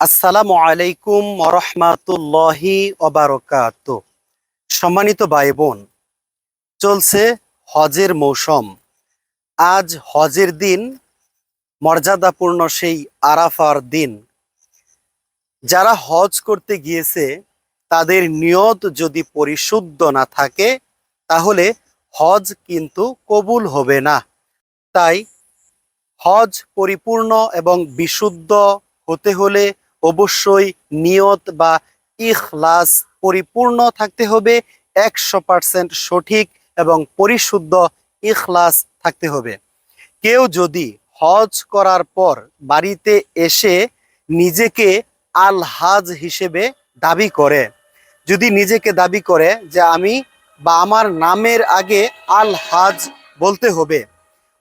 আসসালামু আলাইকুম রহমাতুল্লাহি ওবারকাত। সম্মানিত ভাই বোন চলছে হজের মৌসুম। আজ হজের দিন, মর্যাদাপূর্ণ সেই আরাফার দিন। যারা হজ করতে গিয়েছে, তাদের নিয়ত যদি পরিশুদ্ধ না থাকে, তাহলে হজ কিন্তু কবুল হবে না। তাই হজ পরিপূর্ণ এবং বিশুদ্ধ হতে হলে অবশ্যই নিয়ত বা ইখলাস পরিপূর্ণ থাকতে হবে, একশো পার্সেন্ট সঠিক এবং পরিশুদ্ধ ইখলাস থাকতে হবে। কেউ যদি হজ করার পর বাড়িতে এসে নিজেকে আল হাজ হিসেবে দাবি করে, যদি নিজেকে দাবি করে যে আমি বা আমার নামের আগে আল হাজ বলতে হবে।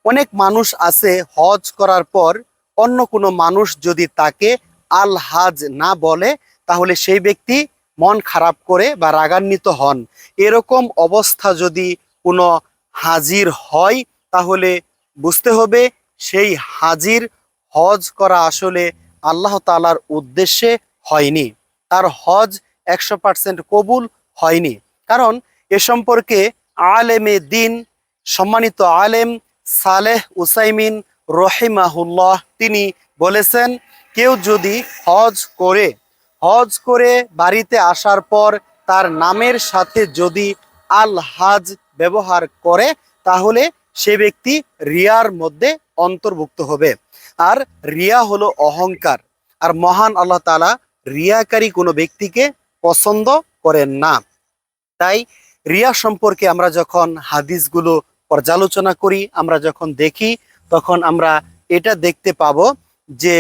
অনেক মানুষ আছে হজ করার পর অন্য কোনো মানুষ যদি তাকে আল হাজ না বলে, তাহলে সেই ব্যক্তি মন খারাপ করে বা রাগান্বিত হন। এরকম অবস্থা যদি কোনো হাজির হয়, তাহলে বুঝতে হবে সেই হাজির হজ করা আসলে আল্লাহ তালার উদ্দেশ্যে হয়নি। তার হজ একশো পার্সেন্ট কবুল হয়নি। কারণ এ সম্পর্কে আলেমে দিন, সম্মানিত আলেম সালেহ উসাইমিন রহিমাহুল্লাহ তিনি বলেছেন কেউ যদি হজ করে হজ করে বাড়িতে আসার পর তার নামের সাথে যদি আল হাজ ব্যবহার করে, তাহলে সে ব্যক্তি রিয়ার মধ্যে অন্তর্ভুক্ত হবে। আর রিয়া হলো অহংকার। আর মহান আল্লাহ তালা রিয়াকারী কোনো ব্যক্তিকে পছন্দ করেন না। তাই রিয়া সম্পর্কে আমরা যখন হাদিসগুলো পর্যালোচনা করি, আমরা যখন দেখি, তখন আমরা এটা দেখতে পাবো যে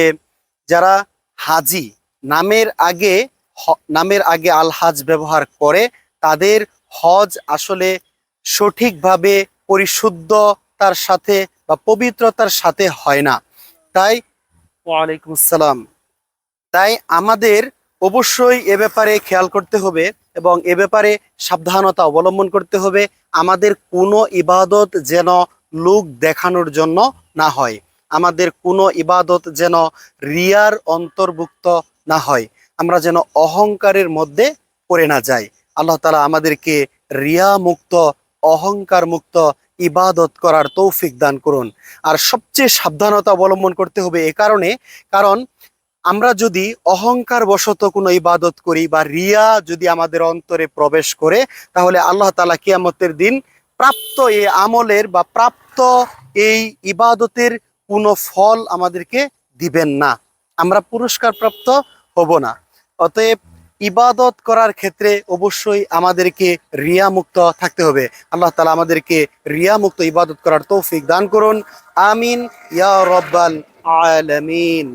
যারা হাজি নামের আগে হ- নামের আগে আল হাজ ব্যবহার করে তাদের হজ আসলে সঠিকভাবে পরিশুদ্ধতার সাথে বা পবিত্রতার সাথে হয় না। তাই ওয়ালাইকুম আসসালাম। তাই আমাদের অবশ্যই এ ব্যাপারে খেয়াল করতে হবে এবং এ ব্যাপারে সাবধানতা অবলম্বন করতে হবে। আমাদের কোনো ইবাদত যেন লোক দেখানোর জন্য না হয়। আমাদের কোনো ইবাদত যেন রিয়ার অন্তর্ভুক্ত না হয়। আমরা যেন অহংকারের মধ্যে পড়ে না যাই। আল্লাহ তালা আমাদেরকে রিয়া মুক্ত অহংকার মুক্ত ইবাদত করার তৌফিক দান করুন। আর সবচেয়ে সাবধানতা অবলম্বন করতে হবে এ কারণে, কারণ আমরা যদি অহংকার বশত কোনো ইবাদত করি বা রিয়া যদি আমাদের অন্তরে প্রবেশ করে, তাহলে আল্লাহ তালা কিয়ামতের দিন প্রাপ্ত এই আমলের বা প্রাপ্ত এই ইবাদতের কোনো ফল আমাদেরকে দিবেন না। আমরা পুরস্কার প্রাপ্ত হব না। অতএব ইবাদত করার ক্ষেত্রে অবশ্যই আমাদেরকে রিয়া মুক্ত থাকতে হবে। আল্লাহ তালা আমাদেরকে রিয়া মুক্ত ইবাদত করার তৌফিক দান করুন। আমিন। ইয়া রব্বাল আলামিন।